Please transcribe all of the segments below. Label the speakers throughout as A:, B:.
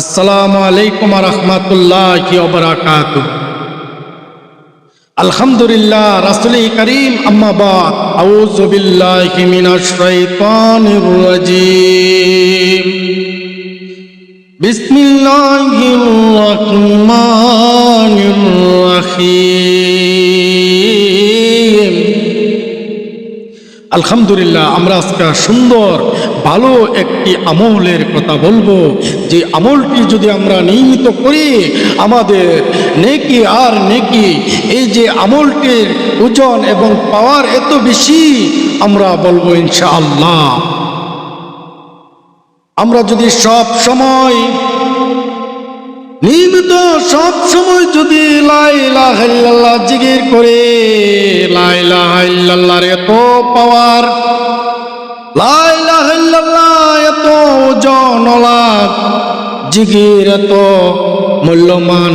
A: আসসালামু আলাইকুম রহমতুল্লাহ ওবরাকাত আলহামদুলিল্লাহ, রাসুল করিম আম্মাবাদ বিসমিল্লাহির রহমানির রহিম। আলহামদুলিল্লাহ, আমরা আজকে সুন্দর ভালো একটি আমলের কথা বলব। যে আমলটি যদি আমরা নিয়মিত করি, আমাদের নেকি আর নেকি, এই যে আমলটির ওজন এবং পাওয়ার এত বেশি, আমরা বলব ইনশাআল্লাহ। আমরা যদি সব সময়, নিয়মিত সব সময় যদি লাইলাহ জিগির করে লাইলাহার এত পাওয়ার লাইলাহ জিগির এত মূল্যমান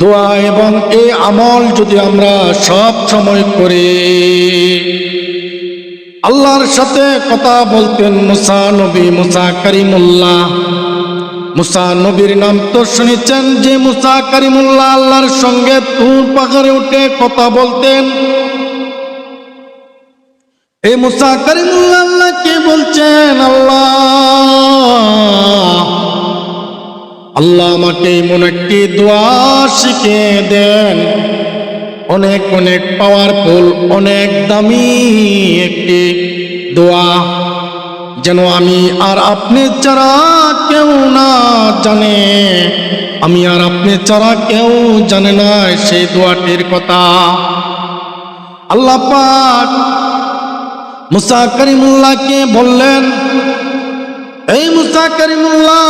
A: দোয়া এবং এই আমল যদি আমরা সব সময় করি। আল্লাহর সাথে কথা বলতেন মুসা নবী, মুসা করিমুল্লাহ। মুসা নবীর নাম তো শুনেছেন যে মুসা করিমুল্লাহ আল্লাহর সঙ্গে তুর পাহাড়ে উঠে কথা বলতেন। এই মুসা করিমুল্লাহ, আল্লাহ কে বলছেন? আল্লাহ আল্লাহ আমাকে এমন একটি দোয়া শিখে দেন। অনেক অনেক পাওয়ারফুল অনেক দামি একটি দোয়া। যেন আমি আর আপনি ছাড়া কেউ না জানে। আমি আর আপনি ছাড়া কেউ জানে না সেই দোয়াটির কথা। আল্লাহ পাক মুসা করিমুল্লাহকে বললেন, এই মুসা করিমুল্লাহ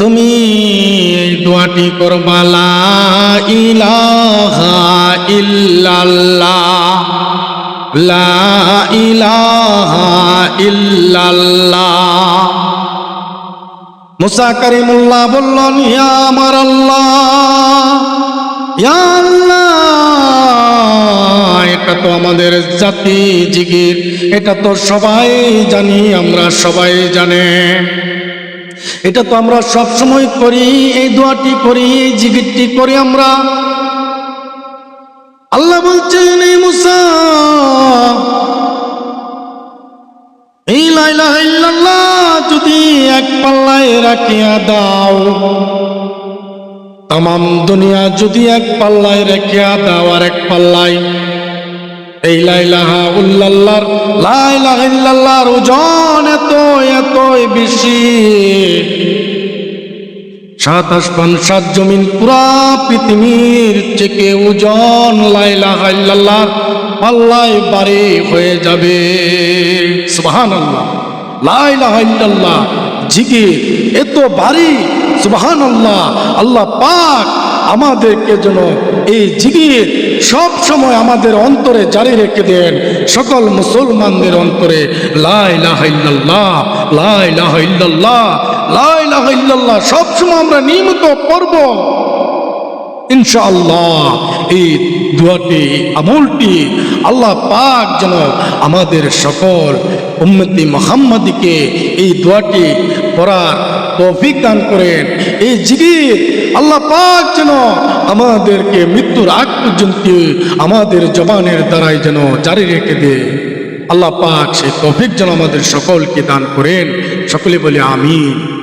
A: তুমি এই দোয়াটি করবা, লা ইলাহা ইল্লাল্লাহ। লা ইলাহা ইল্লাল্লাহ। মুসা করিমুল্লাহ বললেন ইয়া আমার আল্লাহ। ইয়া আল্লাহ, এটা তো আমাদের জাতি জিগির এটা তো সবাই জানি, আমরা সবাই জানে। এটা তো আমরা সব সময় করি, এই দোয়াটি করি, এই জিগিরটি করি আমরা। আল্লাহ বলছেন, এই যদি এক পাল্লায় রাখিয়া দাও তাম দুনিয়া যদি এক পাল্লায় রাখিয়া দাও, আর এক পাল্লায় এই লাইলাহা উল্লাল্লাহর লাইলাহা ইল্লাল্লাহর ওজন এত এতই বেশি। সাত আসমান, সাত জমিন, পুরা পৃথিবীর থেকে ওজন লাইলাহা ইল্লাল্লাহর পাল্লায় বাড়ি হয়ে যাবে। সুবহানাল্লাহ। লাইলাহা ইল্লাল্লাহ। এত বাড়ি সুবহানাল্লাহ। আল্লাহ পাক আমাদেরকে যেন এই জিগির সব সময় আমাদের অন্তরে জারি রেখে দেন। সকল মুসলমানদের অন্তরে লাইলাহাইল্লাহ লাইলাহাইল্লাহ লাইলাহাইল্লাহ সব সময় আমরা নিয়মিত পড়ব। ইনশাআল্লাহ এই দুয়াটি, আমলটি আল্লাহ পাক যেন আমাদের সকল উম্মতি মোহাম্মদীকে এই দোয়াটি পড়ার তৌফিক দান করেন। এই জিগির আল্লাহ পাক যেন আমাদেরকে মৃত্যুর আগ পর্যন্ত আমাদের জবানের দ্বারাই যেন জারি রেখে দেয় আল্লাহ পাক সেই তৌফিক যেন আমাদের সকলকে দান করেন। সকলে বলে আমিন।